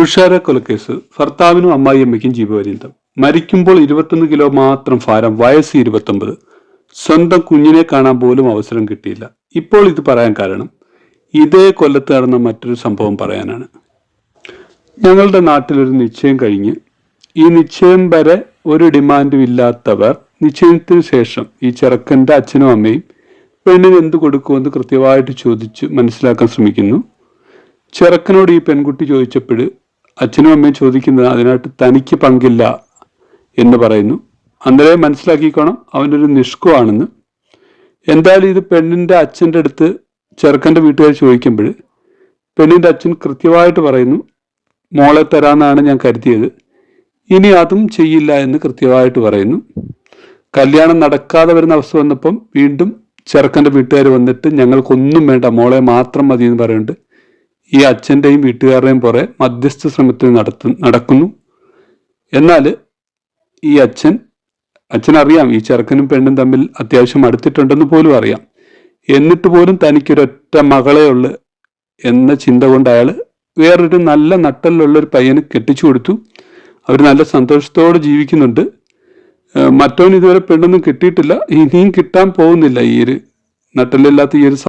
തുഷാര കൊലക്കേസ് ഭർത്താവിനും അമ്മായിയമ്മയ്ക്കും ജീവപര്യന്തം. മരിക്കുമ്പോൾ ഇരുപത്തൊന്ന് കിലോ മാത്രം ഭാരം വയസ്സ് ഇരുപത്തൊമ്പത്. സ്വന്തം കുഞ്ഞിനെ കാണാൻ പോലും അവസരം കിട്ടിയില്ല. ഇപ്പോൾ ഇത് പറയാൻ കാരണം ഇതേ കൊല്ലത്ത് നടന്ന മറ്റൊരു സംഭവം പറയാനാണ്. ഞങ്ങളുടെ നാട്ടിലൊരു നിശ്ചയം കഴിഞ്ഞ് ഈ നിശ്ചയം വരെ ഒരു ഡിമാൻഡും ഇല്ലാത്തവർ നിശ്ചയത്തിന് ശേഷം ഈ ചെറുക്കന്റെ അച്ഛനും അമ്മയും പെണ്ണിന് എന്ത് കൊടുക്കുമെന്ന് കൃത്യമായിട്ട് ചോദിച്ച് മനസ്സിലാക്കാൻ ശ്രമിക്കുന്നു. ചെറുക്കനോട് ഈ പെൺകുട്ടി ചോദിച്ചപ്പോൾ അച്ഛനും അമ്മയും ചോദിക്കുന്നത് അതിനായിട്ട് തനിക്ക് പങ്കില്ല എന്ന് പറയുന്നു. അന്നേരം മനസ്സിലാക്കിക്കോണം അവനൊരു നിഷ്കുവാണെന്ന്. എന്തായാലും ഇത് പെണ്ണിന്റെ അച്ഛന്റെ അടുത്ത് ചെറുക്കന്റെ വീട്ടുകാർ ചോദിക്കുമ്പോൾ പെണ്ണിന്റെ അച്ഛൻ കൃത്യമായിട്ട് പറയുന്നു മോളെ തരാമെന്നാണ് ഞാൻ കരുതിയത്. ഇനി അതും ചെയ്യില്ല എന്ന് കൃത്യമായിട്ട് പറയുന്നു. കല്യാണം നടക്കാതെ വരുന്ന അവസ്ഥ വന്നപ്പം വീണ്ടും ചെറുക്കന്റെ വീട്ടുകാർ വന്നിട്ട് ഞങ്ങൾക്കൊന്നും വേണ്ട മോളെ മാത്രം മതി എന്ന് പറയുന്നുണ്ട്. ഈ അച്ഛന്റെയും വീട്ടുകാരുടെയും പുറകെ മധ്യസ്ഥ ശ്രമത്തിൽ നടത്തു നടക്കുന്നു. എന്നാൽ ഈ അച്ഛൻ അച്ഛനറിയാം ഈ ചെറുക്കനും പെണ്ണും തമ്മിൽ അത്യാവശ്യം അടുത്തിട്ടുണ്ടെന്ന് പോലും അറിയാം. എന്നിട്ട് പോലും തനിക്കൊരൊറ്റ മകളേ ഉള്ളു എന്ന ചിന്ത കൊണ്ട് അയാൾ വേറൊരു നല്ല നട്ടലിലുള്ള ഒരു പയ്യന് കെട്ടിച്ചു കൊടുത്തു. അവർ നല്ല സന്തോഷത്തോടെ ജീവിക്കുന്നുണ്ട്. ഏഹ് മറ്റവന് ഇതുവരെ പെണ്ണൊന്നും കിട്ടിയിട്ടില്ല. ഇനിയും കിട്ടാൻ പോകുന്നില്ല ഈ ഒരു നട്ടലില്ലാത്ത ഈ ഒരു